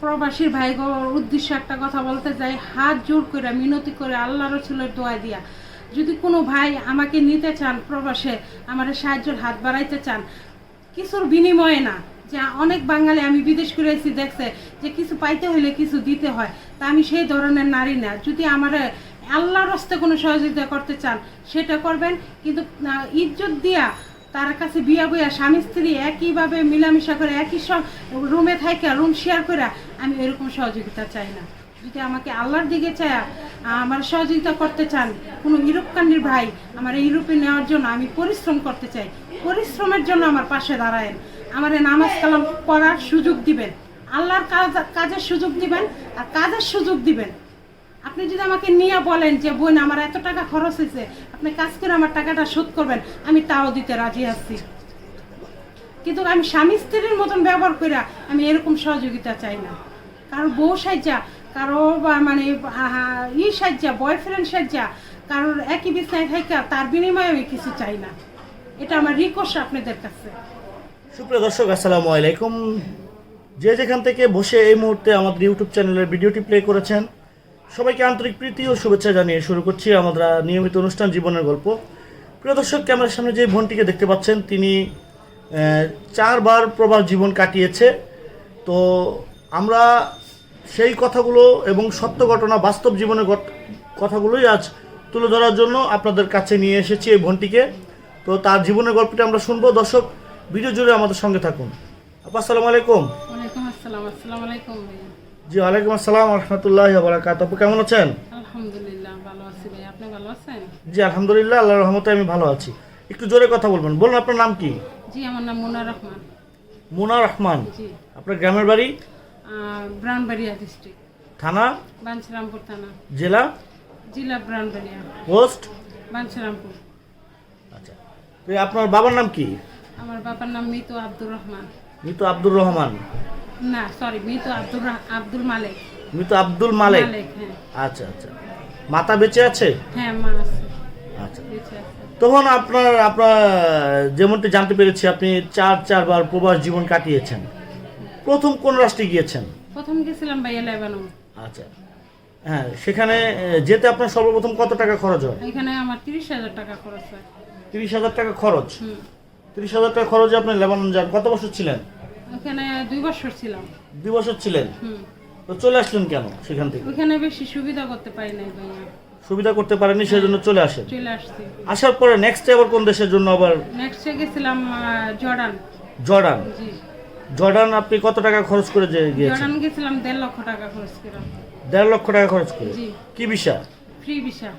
প্রবাসীর ভাইগোর উদ্দেশ্যে একটা কথা বলতে চাই হাত জোর করে, মিনতি করে আল্লাহ রসুলের দোয়া দিয়া। যদি কোনো ভাই আমাকে নিতে চান প্রবাসে, আমার সাহায্যের হাত বাড়াইতে চান, কিছুর বিনিময়ে না, যে অনেক বাঙালি আমি বিদেশ করে এসেছি দেখছে যে কিছু পাইতে হলে কিছু দিতে হয়, তা আমি সেই ধরনের নারী না। যদি আমার আল্লাহর হস্তে কোনো সহযোগিতা করতে চান, সেটা করবেন, কিন্তু ইজ্জত দিয়া তার কাছে বিয়া বইয়া, স্বামী স্ত্রী একইভাবে মিলামিশা করে, একই রুমে থাকে রুম শেয়ার করে আমি এরকম সহযোগিতা চাই না। যদি আমাকে আল্লাহর দিকে চায়, আমার সহযোগিতা করতে চান, কোনো ইউরোপকান্ডির ভাই আমার ইউরোপে নেওয়ার জন্য আমি পরিশ্রম করতে চাই। পরিশ্রমের জন্য আমার পাশে দাঁড়ায়েন। আমার নামাজ কালাম পড়ার সুযোগ দিবেন। আল্লাহর কাজ, কাজের সুযোগ দিবেন আর কাজের সুযোগ দিবেন। আপনি যদি আমাকে নিয়ে বলেন যে, বোন, আমার এত টাকা খরচ হয়েছে, আপনি কাজ করে আমার টাকাটা শোধ করবেন, আমি তাও দিতে রাজি আছি। কিন্তু আমি স্বামী স্ত্রীর মতন ব্যবহার করে আমি এরকম সহযোগিতা চাই না। কারও বউ সাজ্জা কারও মানে ই সাজ্জা বয়ফ্রেন্ড সাজ্জা কারোর একই বিছনায় থাকা তার বিনিময়ে আমি কিছু চাই না। এটা আমার রিকোয়েস্ট আপনাদের কাছে। সুপ্রিয় দর্শক, আসসালামু আলাইকুম। যে যেখান থেকে বসে এই মুহূর্তে আমাদের ইউটিউব চ্যানেলের ভিডিওটি প্লে করেছেন, সবাইকে আন্তরিক প্রীতি ও শুভেচ্ছা জানিয়ে শুরু করছি আমরা নিয়মিত অনুষ্ঠান জীবনের গল্প। প্রিয় দর্শক, ক্যামেরার সামনে যে বোনটিকে দেখতে পাচ্ছেন, তিনি চারবার প্রবাস জীবন কাটিয়েছে। তো আমরা সেই কথাগুলো এবং সত্য ঘটনা বাস্তব জীবনের কথাগুলোই আজ তুলে ধরার জন্য আপনাদের কাছে নিয়ে এসেছি এই বোনটিকে তো তার জীবনের গল্পটি আমরা শুনব। দর্শক ভিডিও জুড়ে আমাদের সঙ্গে থাকুন। আপা আসসালামু আলাইকুম। জি ওয়ালাইকুম আসসালাম রহমতুল্লাহ বারাকাত আপু কেমন আছেন? আলহামদুলিল্লাহ ভালো আছি ভাই আপনি ভালো আছেন? জি আলহামদুলিল্লাহ আল্লাহর রহমতে আমি ভালো আছি। একটু জোরে কথা বলবেন। বলুন আপনার নাম কি? জি আমার নাম মুনা রহমান। মুনা রহমান। আপনার গ্রামের বাড়ি? ব্রাউনবাড়িয়া ডিস্ট্রিক্ট থানা? বাঞ্ছরামপুর থানা। জেলা? জেলা ব্রাউনবাড়িয়া পোস্ট? বাঞ্ছরামপুর। আচ্ছা। তো আপনার বাবার নাম কি? আমার বাবার নাম মিতু আব্দুর রহমান। মৃত আব্দুর রহমান? না সরি মিতু আব্দুর আব্দুল মালিক। মৃত আব্দুল মালেক হ্যাঁ। আচ্ছা আচ্ছা। মাতা বেঁচে আছে? হ্যাঁ মা আছে। আচ্ছা। বেঁচে আছে। তখন আপনার আপনার যেমনটি জানতে পেরেছি আপনি চার চারবার প্রবাস জীবন কাটিয়েছেন। প্রথম কোন রাষ্ট্রে গিয়েছেন? প্রথম গেছিলাম ভাইয়া লেবানন। আচ্ছা। হ্যাঁ সেখানে যেতে আপনার সর্বপ্রথম কত টাকা খরচ হয়? এখানে আমার তিরিশ হাজার টাকা খরচ হয়। তিরিশ হাজার টাকা খরচ? হুম। তিরিশ হাজার টাকা খরচে আপনি লেবানন যান। কত বছর ছিলেন? ওখানে দুই বছর ছিলাম। দুই বছর ছিলেন? হুম। তো চলে আসলেন কেন সেখান থেকে? ওখানে বেশি সুবিধা করতে পারি নাই ভাইয়া। সুবিধা করতে পারেনি সেই জন্য চলে আসেন। চলে আসছি। আসার পরে নেক্সট আবার কোন দেশের জন্য আবার নেক্সটে গেছিলাম জর্ডান। জর্ডান? জি। জর্ডান আপনি কত টাকা খরচ করে গিয়েছেন? জর্ডান গেছিলাম দেড় লক্ষ টাকা খরচ করে। দেড় লক্ষ টাকা খরচ করে? জি। কি visa? Free visa.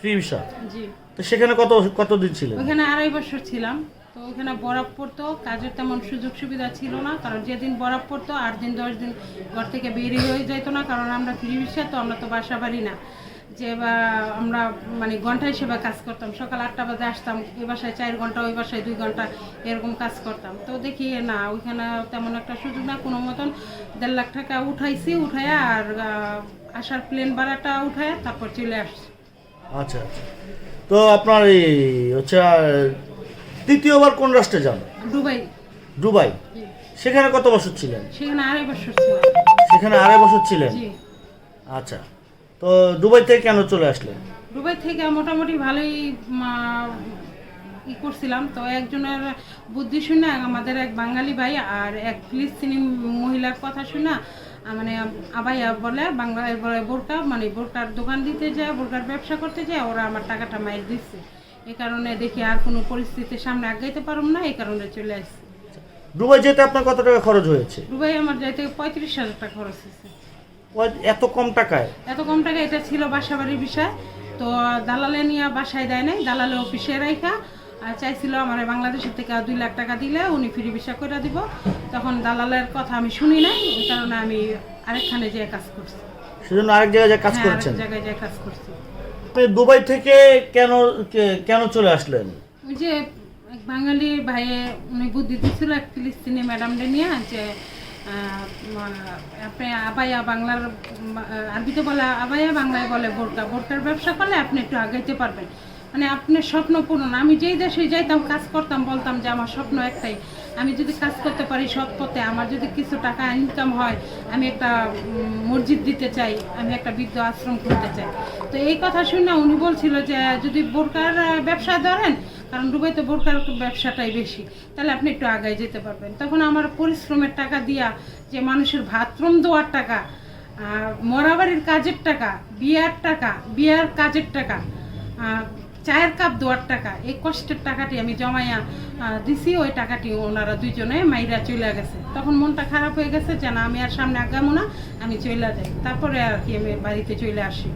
Free visa? জি। তো সেখানে কত কত দিন ছিলেন? ওখানে আড়াই বছর ছিলাম। তো ওখানে বরফ পড়তো কাজের তেমন সুযোগ সুবিধা ছিল না কারণ যেদিন বরফ পড়তো আট দিন দশ দিন ঘর থেকে বেরিয়ে হয়ে যেত না কারণ আমরা ফ্রি ভিসা তো আমরা তো বাসা বাড়ি না। যে বা আমরা মানে ঘণ্টা হিসেবে কাজ করতাম। সকাল আটটা বাজে আসতাম এ বাসায় চার ঘণ্টা ওই বাসায় দুই ঘণ্টা এরকম কাজ করতাম। তো দেখি না ওইখানে তেমন একটা সুযোগ না। কোনো মতন দেড় লাখ টাকা উঠাইছি উঠাইয়া আর আসার প্লেন ভাড়াটা উঠাইয়া তারপর চলে আসছি। আচ্ছা আচ্ছা। তো আপনার এই হচ্ছে তৃতীয়বার কোন রাষ্ট্রে যান? দুবাই। দুবাই। সেখানে কত বছর ছিলেন? সেখানে আড়াই বছর ছিলাম। সেখানে আড়াই বছর ছিলেন? জি। আচ্ছা। তো দুবাই থেকে কেন চলে আসলেন দুবাই থেকে মোটামুটি ভালোই ই করছিলাম। তো একজনের বুদ্ধি শুনে আমাদের এক বাঙালি ভাই আর এক ফিলিস্তিনি মহিলার কথা শুনে মানে আবাইয়া বলে বলে বোরকা মানে বোরকার দোকান দিতে যায় বোরকার ব্যবসা করতে যায় ওরা আমার টাকাটা মাইর দিচ্ছে। এই কারণে দেখি আর কোনো পরিস্থিতির সামনে আগাইতে পারুম না এই কারণে চলে আসছি। দুবাই যেতে আপনার কত টাকা খরচ হয়েছে? দুবাই আমার যাইতে পঁয়ত্রিশ হাজার টাকা খরচ হয়েছে। এত কম টাকায়? এত কম টাকা এটা ছিল বাসা বাড়ির বিষয়। তো দালালে নিয়ে বাসায় দেয় নাই দালালে অফিসে রাইখা। আর চাইছিল আমার বাংলাদেশের থেকে দুই লাখ টাকা দিলে উনি ফ্রি ভিসা করে দিব। তখন দালালের কথা আমি শুনি নাই ওই কারণে আমি আরেকখানে যেয়ে কাজ করছি। সেজন্য আরেক জায়গায় যে কাজ হ্যাঁ, করেছেন? আরেক জায়গায় যেয়ে কাজ করছি। আপনি দুবাই থেকে কেন কে- কেন চলে আসলেন? ওই যে এক বাঙালি ভাইয়ে উনি বুদ্ধি দিচ্ছিল এক ফিলিস্তিনি ম্যাডামরে নিয়ে যে আপনি আবাইয়া বাংলার আরবিতে বলে আবাইয়া বাংলায় বলে বোরকা। বোরকার ব্যবসা করলে আপনি একটু আগাইতে পারবেন। মানে আপনার স্বপ্ন পূরণ। আমি যেই দেশে যাইতাম, কাজ করতাম, বলতাম যে আমার স্বপ্ন একটাই। আমি যদি কাজ করতে পারি সৎ পথে, আমার যদি কিছু টাকা ইনকাম হয়, আমি একটা মসজিদ দিতে চাই, আমি একটা বৃদ্ধ আশ্রম খুলতে চাই। তো এই কথা শুনে উনি বলছিল যে, যদি বোরকার ব্যবসা ধরেন কারণ দুবাইতে বোরকার ব্যবসাটাই বেশি। তাহলে আপনি একটু আগায় যেতে পারবেন। তখন আমার পরিশ্রমের টাকা দিয়া যে মানুষের ভাতরুম দেওয়ার টাকা মরাবাড়ির কাজের টাকা, বিয়ার টাকা, বিয়ার কাজের টাকা চায়ের কাপ দেওয়ার টাকা, এই কষ্টের টাকাটি আমি জমাইয়া দিছি, ওই টাকাটি ওনারা দুইজনে মাইরা চলে গেছে। তখন মনটা খারাপ হয়ে গেছে যে না, আমি আর সামনে আগামো না, আমি চলে যাই। তারপরে আর কি আমি বাড়িতে চলে আসি।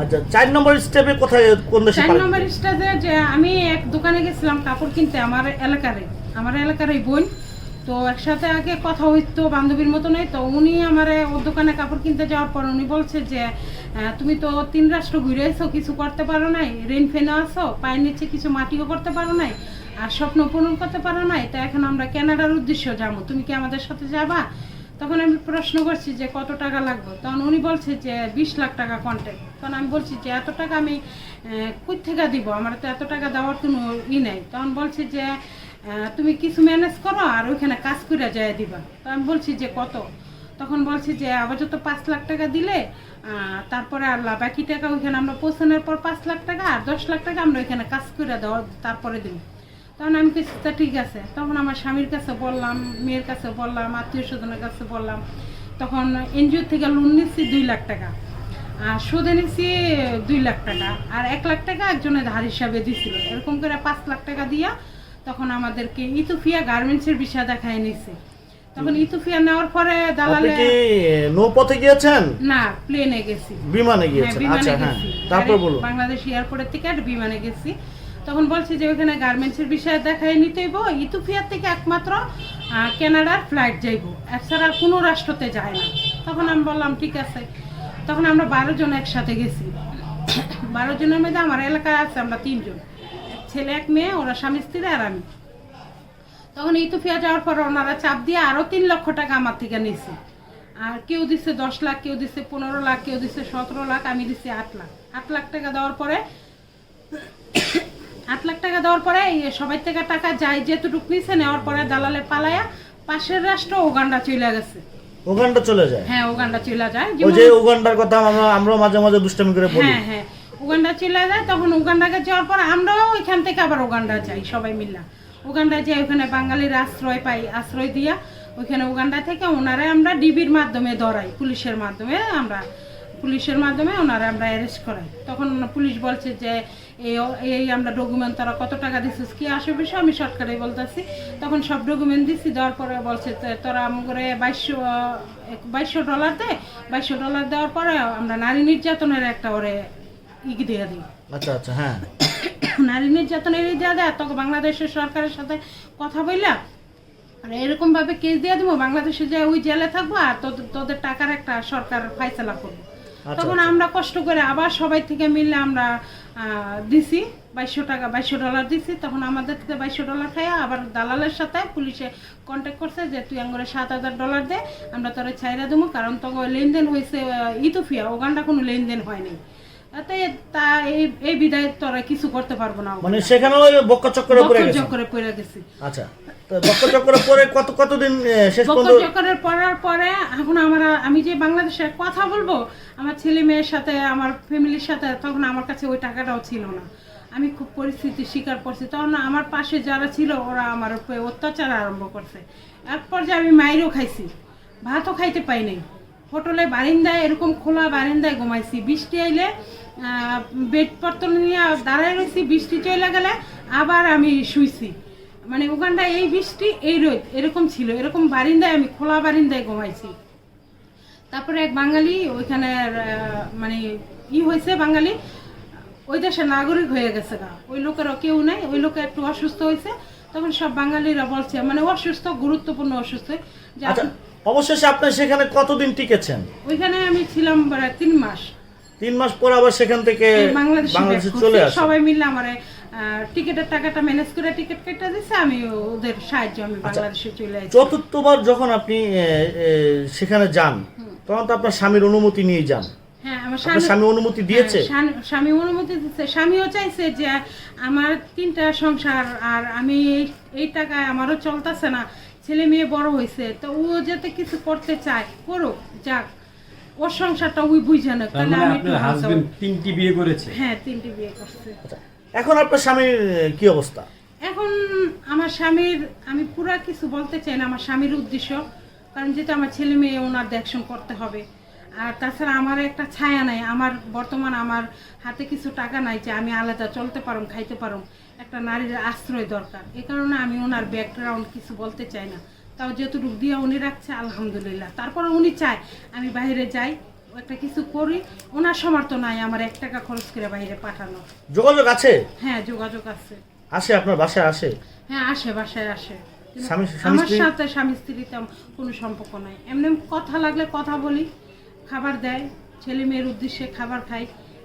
আচ্ছা চার নম্বর স্টেপে কোথায় কোন দেশে চার নম্বর স্টেজে যে আমি এক দোকানে গেছিলাম কাপড় কিনতে আমার এলাকারে। আমার এলাকার এই বোন। তো একসাথে আগে কথা হইতো বান্ধবীর তো উনি আমার ওর দোকানে কাপড় কিনতে যাওয়ার পর উনি বলছে যে তুমি তো তিন রাষ্ট্র ঘুরে এসো কিছু করতে পারো নাই। রেন ফেনে আসো পায়ের নিচে কিছু মাটিও করতে পারো নাই। আর স্বপ্ন পূরণ করতে পারো নাই। তো এখন আমরা কানাডার উদ্দেশ্য যাব। তুমি কি আমাদের সাথে যাবা? তখন আমি প্রশ্ন করছি যে কত টাকা লাগবে? তখন উনি বলছে যে বিশ লাখ টাকা কন্ট্যাক্ট তখন আমি বলছি যে এত টাকা আমি কই থেকে দিব? আমার তো এত টাকা দেওয়ার কোনো ই নাই। তখন বলছে যে তুমি কিছু ম্যানেজ করো আর ওইখানে কাজ করে যায় দিবা। তো আমি বলছি যে কত? তখন বলছি যে আপাতত পাঁচ লাখ টাকা দিলে তারপরে আল্লাহ বাকি টাকা ওইখানে আমরা পৌঁছানোর পর পাঁচ লাখ টাকা আর দশ লাখ টাকা আমরা ওইখানে কাজ করে দেওয়া, তারপরে দিব। তখন আমি কিছু তা ঠিক আছে। তখন আমার স্বামীর কাছে বললাম মেয়ের কাছে বললাম আত্মীয় স্বজনের কাছে বললাম তখন এনজিও থেকে লোন নিচ্ছি দুই লাখ টাকা আর সুদে নিচ্ছি দুই লাখ টাকা আর এক লাখ টাকা একজনের ধার হিসাবে দিছিল। এরকম করে পাঁচ লাখ টাকা দিয়া তখন আমাদেরকে ইতুফিয়া গার্মেন্টসের বিষয় দেখায় নিছে। তখন ইতুফিয়া নেওয়ার পরে দালালে নৌপথে গিয়েছেন? না প্লেনে গেছি। বিমানে হ্যাঁ গিয়েছেন বিমানে আচ্ছা হ্যাঁ। তারপর বলুন। বাংলাদেশ এয়ারপোর্টের থেকে বিমানে গেছি। তখন বলছে যে ওখানে গার্মেন্টসের বিষয়ে দেখাই নিতে হইব। ইথিওপিয়ার থেকে একমাত্র কানাডার ফ্লাইট যাইব। এছাড়া আর কোনো রাষ্ট্রতে যায় না। তখন আমি বললাম, ঠিক আছে। তখন আমরা বারো জন একসাথে গেছি। বারো জনের মধ্যে আমার এলাকায় আছে, আমরা তিনজন। ছেলে, এক মেয়ে, ওরা স্বামী, স্ত্রী আর আমি। তখন ইথিওপিয়া যাওয়ার পর ওনারা চাপ দিয়ে আরও তিন লক্ষ টাকা আমার থেকে নিছে। আর কেউ দিচ্ছে দশ লাখ, কেউ দিচ্ছে পনেরো লাখ, কেউ দিচ্ছে সতেরো লাখ, আমি দিচ্ছি আট লাখ। আট লাখ টাকা দেওয়ার পরে আট লাখ টাকা দেওয়ার পরে সবাই থেকে টাকা যায় যেহেতুটুক নিছে নেওয়ার পরে দালালে পালায়া পাশের রাষ্ট্র ওগান্ডা চলে গেছে। ওখানটা চলে যায়? হ্যাঁ ওগান্ডা চলে যায়। ওই যে উগান্ডার কথা আমরা আমরা মাঝে মাঝে দুষ্টামি করে বলি। হ্যাঁ হ্যাঁ। উগান্ডা চলে যায় তখন উগান্ডাকে যাওয়ার পর আমরাও ওইখান থেকে আবার উগান্ডা যাই সবাই মিল্লা উগান্ডা যাই ওখানে বাঙালির আশ্রয় পাই আশ্রয় দিয়া ওইখানে উগান্ডা থেকে ওনারা আমরা ডিবির মাধ্যমে ধরাই পুলিশের মাধ্যমে আমরা পুলিশের মাধ্যমে ওনারা আমরা অ্যারেস্ট করাই। তখন পুলিশ বলছে যে এই আমরা ডকুমেন্ট তারা কত টাকা দিছিস কি আসে বিষয় আমি সরকারে বলতেছি। তখন সব ডকুমেন্ট দিছি দেওয়ার পরে বলছে তোরা আমাকে বাইশশো বাইশশো ডলার দে। বাইশশো ডলার দেওয়ার পরে আমরা নারী নির্যাতনের একটা ওরে ইক দিয়ে দিই। আচ্ছা আচ্ছা হ্যাঁ। নারী নির্যাতনের ই দেওয়া দেয় তখন বাংলাদেশের সরকারের সাথে কথা বললা আর এরকম ভাবে কেস দিয়ে দিব বাংলাদেশে যে ওই জেলে থাকব আর তোদের টাকার একটা সরকার ফাইসলা করব। তখন আচ্ছা। আমরা কষ্ট করে আবার সবাই থেকে মিলে আমরা দিছি বাইশশো টাকা বাইশশো ডলার দিছি। তখন আমাদের থেকে বাইশশো ডলার খাইয়া আবার দালালের সাথে পুলিশে কন্ট্যাক্ট করছে যে তুই আঙ্গুরে সাত হাজার ডলার দে আমরা তোরে ছাইরা দেবো কারণ তখন লেনদেন হয়েছে আহ, ইথোপিয়া ওগানটা কোনো লেনদেন হয়নি তা এই এই বিদায় তোরা কিছু করতে পারব না মানে সেখানে ওই বক্কা চক্করে পড়ে গেছে? চক্করে পড়ে গেছি। আচ্ছা। তো পরে কত কতদিন শেষ পর্যন্ত চক্করের পড়ার পরে এখন আমরা আমি যে বাংলাদেশে কথা বলব আমার ছেলে মেয়ের সাথে আমার ফ্যামিলির সাথে তখন আমার কাছে ওই টাকাটাও ছিল না। আমি খুব পরিস্থিতি স্বীকার করছি। তখন আমার পাশে যারা ছিল ওরা আমার উপরে অত্যাচার আরম্ভ করছে। এক পর্যায়ে আমি মাইরও খাইছি ভাতও খাইতে পাই নাই। হোটেলে বারিন্দায় এরকম খোলা বারিন্দায় ঘুমাইছি। বৃষ্টি আইলে বেড পত্র নিয়ে দাঁড়ায় রয়েছি বৃষ্টি চলে গেলে আবার আমি শুইছি। মানে ওখানটা এই বৃষ্টি এই রোদ এরকম ছিল। এরকম বারিন্দায় আমি খোলা বারিন্দায় ঘুমাইছি। তারপরে এক বাঙালি ওইখানে মানে ই হয়েছে বাঙালি ওই দেশের নাগরিক হয়ে গেছে গা। ওই লোকেরও কেউ নাই ওই লোকে একটু অসুস্থ হয়েছে। তখন সব বাঙালিরা বলছে মানে অসুস্থ গুরুত্বপূর্ণ অসুস্থ। আচ্ছা অবশেষে আপনি সেখানে কতদিন টিকেছেন? ওইখানে আমি ছিলাম তিন মাস। তিন মাস পর আবার সেখান থেকে বাংলাদেশে চলে সবাই মিলে আমার টিকিটের টাকাটা ম্যানেজ করে টিকিট কেটে দিছে আমি ওদের সাহায্য আমি আচ্ছা। বাংলাদেশে চলে আসি। চতুর্থবার যখন আপনি সেখানে যান তখন তো আপনার স্বামীর অনুমতি নিয়ে যান। হ্যাঁ স্বামী অনুমতি দিয়েছে? হ্যাঁ, স্বামী- স্বামী অনুমতি দিচ্ছে স্বামীও চাইছে যে আমার তিনটা সংসার আর আমি এই- এই টাকায় আমারও চলতেছে না ছেলে মেয়ে বড় হয়েছে তো ও যাতে কিছু করতে চায় করুক যাক। ওর সংসারটা ওই বুঝে না তার মানে আমি আপনার হাজবেন্ড তিনটি বিয়ে করেছে? হ্যাঁ তিনটে বিয়ে করছে। আচ্ছা, এখন আপনার স্বামীর কি অবস্থা? এখন আমার স্বামীর আমি পুরা কিছু বলতে চাই না আমার স্বামীর উদ্দেশ্য। কারণ যেহেতু আমার ছেলে মেয়ে ওনার দেখশন করতে হবে। আর তাছাড়া আমার একটা ছায়া নাই আমার বর্তমান আমার হাতে কিছু টাকা নাই যে আমি আলাদা চলতে পারুম খাইতে পারুম। একটা নারীর আশ্রয় দরকার। এ কারণে আমি ওনার ব্যাকগ্রাউন্ড কিছু বলতে চাই না। তাও যতটুকু দিয়ে উনি রাখছে আলহামদুলিল্লাহ। তারপরে উনি চায় আমি বাইরে যাই একটা কিছু করি। ওনার সমর্থ নাই আমার এক টাকা খরচ করে বাইরে পাঠানো। যোগাযোগ আছে? হ্যাঁ যোগাযোগ আছে। আসে আপনার বাসায় আসে? হ্যাঁ আসে বাসায় আসে। আমার সাথে স্বামী তেমন কোনো সম্পর্ক নাই। এমনি কথা লাগলে কথা বলি খাবার দেয় ছেলে মেয়ের উদ্দেশ্যে খাবার খাই।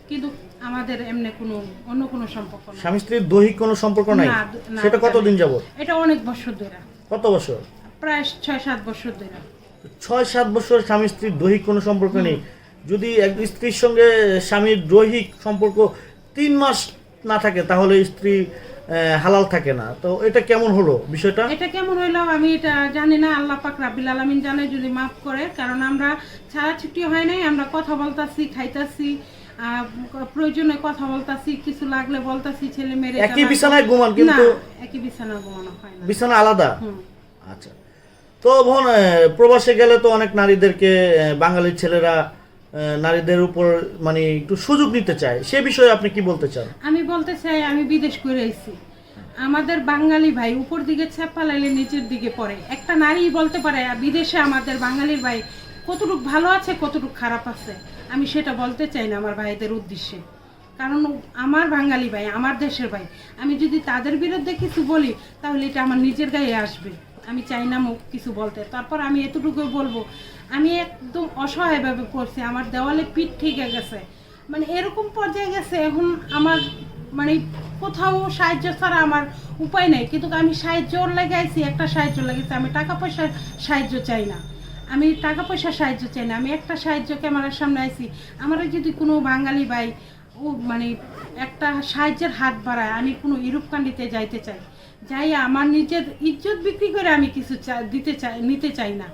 কিন্তু আমাদের এমনি কোনো অন্য কোনো সম্পর্ক নাই। স্বামী স্ত্রীর দৈহিক কোনো সম্পর্ক নাই? সেটা কতদিন যাব এটা অনেক বছর ধরে। কত বছর? প্রায় ছয় সাত বছর ধরে। ছয় সাত বছর স্বামী স্ত্রীর দৈহিক কোনো সম্পর্ক নেই। যদি এক স্ত্রীর সঙ্গে স্বামীর দৈহিক সম্পর্ক তিন মাস না থাকে তাহলে স্ত্রী হালাল থাকে না। তো এটা কেমন হলো বিষয়টা? এটা কেমন হইল আমি এটা জানি না আল্লাহ পাক রাব্বিল আলামিন জানে যদি মাফ করে। কারণ আমরা ছাড়া ছুটি হয় নাই আমরা কথা বলতাছি খাইতাছি প্রয়োজনে কথা বলতাছি কিছু লাগলে বলতাছি ছেলে মেরে একই বিছানায় ঘুমান কিন্তু একই বিছানা ঘুমানো হয় না। বিছানা আলাদা? আচ্ছা। তো প্রবাসে গেলে তো অনেক নারীদেরকে বাঙালির ছেলেরা নারীদের উপর মানে একটু সুযোগ নিতে চায়। সে বিষয়ে আপনি কি বলতে চান? আমি বলতে চাই আমি বিদেশ করে এসেছি আমাদের বাঙালি ভাই উপর দিকে ছাপ্পা লাইলে নিচের দিকে পড়ে। একটা নারী বলতে পারে "আহ, বিদেশে আমাদের বাঙালির ভাই কতটুকু ভালো আছে কতটুকু খারাপ আছে। আমি সেটা বলতে চাই না আমার ভাইদের উদ্দেশ্যে। কারণ আমার বাঙালি ভাই আমার দেশের ভাই। আমি যদি তাদের বিরুদ্ধে কিছু বলি তাহলে এটা আমার নিজের গায়ে আসবে। আমি চাই না মুখ কিছু বলতে। তারপর আমি এতটুকু বলব, আমি একদম অসহায়ভাবে পড়ছি, আমার দেওয়ালে পিঠ ঠিকে গেছে। মানে এরকম পর্যায়ে গেছে, এখন আমার মানে কোথাও সাহায্য ছাড়া আমার উপায় নেই। কিন্তু আমি সাহায্য লাগাইছি একটা সাহায্য লাগাইছি আমি টাকা পয়সার সাহায্য চাই না। আমি টাকা পয়সার সাহায্য চাই না, আমি একটা সাহায্য ক্যামেরার সামনে আইছি। আমার যদি কোনো বাঙালি ভাই ও মানে একটা সাহায্যের হাত বাড়ায়, আমি কোনো ইউরোপ যাইতে চাই। যাই আমার নিজের ইজ্জত বিক্রি করে আমি কিছু দিতে চাই নিতে চাই না।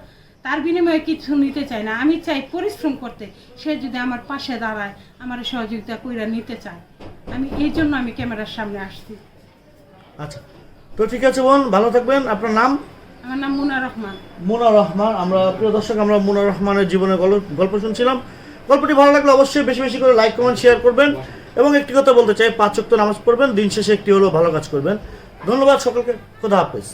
তার বিনিময়ে কিছু নিতে চাই না। আমি চাই পরিশ্রম করতে। সে যদি আমার পাশে দাঁড়ায় আমার সহযোগিতা কইরা নিতে চায়। আমি এই জন্য আমি ক্যামেরার সামনে আসছি। আচ্ছা। তো ঠিক আছে বোন ভালো থাকবেন। আপনার নাম? আমার নাম মুনা রহমান। মুনা রহমান। আমরা প্রিয় দর্শক আমরা মুনা রহমানের জীবনের গল্প গল্প শুনছিলাম। গল্পটি ভালো লাগলে অবশ্যই বেশি বেশি করে লাইক কমেন্ট শেয়ার করবেন। এবং একটি কথা বলতে চাই পাঁচ নামাজ পড়বেন। দিন শেষে একটি হলেও ভালো কাজ করবেন। ধন্যবাদ সকলকে খোদা হাফেজ।